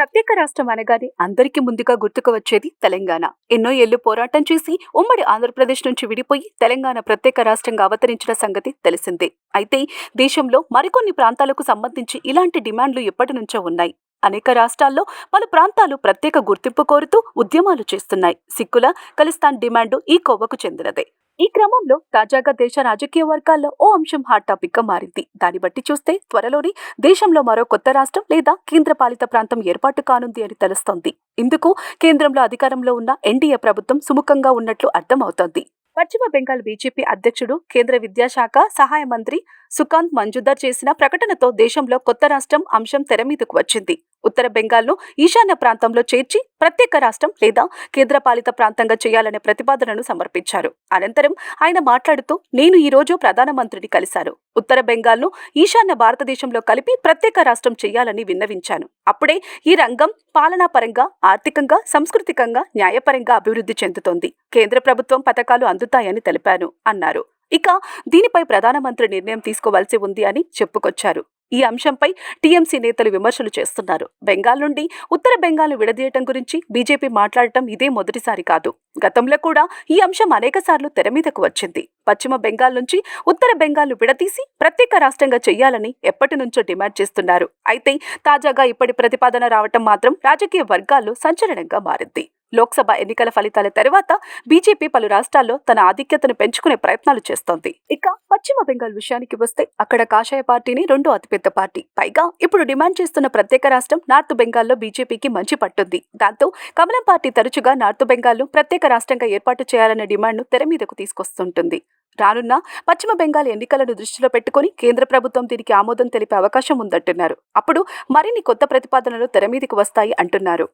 ప్రత్యేక రాష్ట్రం అనగానే అందరికీ ముందుగా గుర్తుకు వచ్చేది తెలంగాణ. ఎన్నో ఏళ్ళు పోరాటం చేసి ఉమ్మడి ఆంధ్రప్రదేశ్ నుంచి విడిపోయి తెలంగాణ ప్రత్యేక రాష్ట్రంగా అవతరించిన సంగతి తెలిసిందే. అయితే దేశంలో మరికొన్ని ప్రాంతాలకు సంబంధించి ఇలాంటి డిమాండ్లు ఎప్పటి నుంచో ఉన్నాయి. అనేక రాష్ట్రాల్లో పలు ప్రాంతాలు ప్రత్యేక గుర్తింపు కోరుతూ ఉద్యమాలు చేస్తున్నాయి. సిక్కుల ఖలిస్తాన్ డిమాండ్ ఈ కోవకు చెందినదే. ఈ క్రమంలో తాజాగా దేశ రాజకీయ వర్గాల్లో ఓ అంశం హాట్ టాపిక్గా మారింది. దాన్ని బట్టి చూస్తే త్వరలోనే దేశంలో మరో కొత్త రాష్ట్రం లేదా కేంద్రపాలిత ప్రాంతం ఏర్పాటు కానుంది అని తెలుస్తోంది. ఇందుకు కేంద్రంలో అధికారంలో ఉన్న ఎన్డీఏ ప్రభుత్వం సుముఖంగా ఉన్నట్లు అర్థమవుతోంది. పశ్చిమ బెంగాల్ బీజేపీ అధ్యక్షుడు కేంద్ర విద్యాశాఖ సహాయ మంత్రి సుకాంత్ మంజుదార్ చేసిన ప్రకటనతో దేశంలో కొత్త రాష్ట్రం అంశం తెర మీదకు వచ్చింది. ఉత్తర బెంగాల్ను ఈశాన్య ప్రాంతంలో చేర్చి ప్రత్యేక రాష్ట్రం లేదా కేంద్రపాలిత ప్రాంతంగా చేయాలనే ప్రతిపాదనను సమర్పించారు. అనంతరం ఆయన మాట్లాడుతూ నేను ఈ రోజు ప్రధానమంత్రిని కలిశాను. ఉత్తర బెంగాల్ను ఈశాన్య భారతదేశంలో కలిపి ప్రత్యేక రాష్ట్రం చేయాలని విన్నవించాను. అప్పుడే ఈ రంగం పాలనాపరంగా ఆర్థికంగా సాంస్కృతికంగా న్యాయపరంగా అభివృద్ధి చెందుతోంది. కేంద్ర ప్రభుత్వం పథకాలు అందుతాయని తెలిపాను అన్నారు. ఇక దీనిపై ప్రధానమంత్రి నిర్ణయం తీసుకోవాల్సి ఉంది అని చెప్పుకొచ్చారు. ఈ అంశంపై టీఎంసీ నేతలు విమర్శలు చేస్తున్నారు. బెంగాల్ నుండి ఉత్తర బెంగాల్ విడదీయటం గురించి బీజేపీ మాట్లాడటం ఇదే మొదటిసారి కాదు. గతంలో కూడా ఈ అంశం అనేకసార్లు తెర మీదకు వచ్చింది. పశ్చిమ బెంగాల్ నుంచి ఉత్తర బెంగాల్ విడదీసి ప్రత్యేక రాష్ట్రంగా చేయాలని ఎప్పటి నుంచో డిమాండ్ చేస్తున్నారు. అయితే తాజాగా ఇప్పటి ప్రతిపాదన రావటం మాత్రం రాజకీయ వర్గాల్లో సంచలనంగా మారింది. లోక్సభ ఎన్నికల ఫలితాల తర్వాత బీజేపీ పలు రాష్ట్రాల్లో తన ఆధిక్యతను పెంచుకునే ప్రయత్నాలు చేస్తోంది. ఇక పశ్చిమ బెంగాల్ విషయానికి వస్తే అక్కడ కాషాయ పార్టీని రెండో అతిపెద్ద పార్టీ. పైగా ఇప్పుడు డిమాండ్ చేస్తున్న ప్రత్యేక రాష్ట్రం నార్త్ బెంగాల్లో బీజేపీకి మంచి పట్టుంది. దాంతో కమలం పార్టీ తరచుగా నార్త్ బెంగాల్లో ప్రత్యేక రాష్ట్రంగా ఏర్పాటు చేయాలనే డిమాండ్ను తెర మీదకు తీసుకొస్తుంటుంది. రానున్న పశ్చిమ బెంగాల్ ఎన్నికలను దృష్టిలో పెట్టుకుని కేంద్ర ప్రభుత్వం దీనికి ఆమోదం తెలిపే అవకాశం ఉందంటున్నారు. అప్పుడు మరిన్ని కొత్త ప్రతిపాదనలు తెర మీదకు వస్తాయి అంటున్నారు.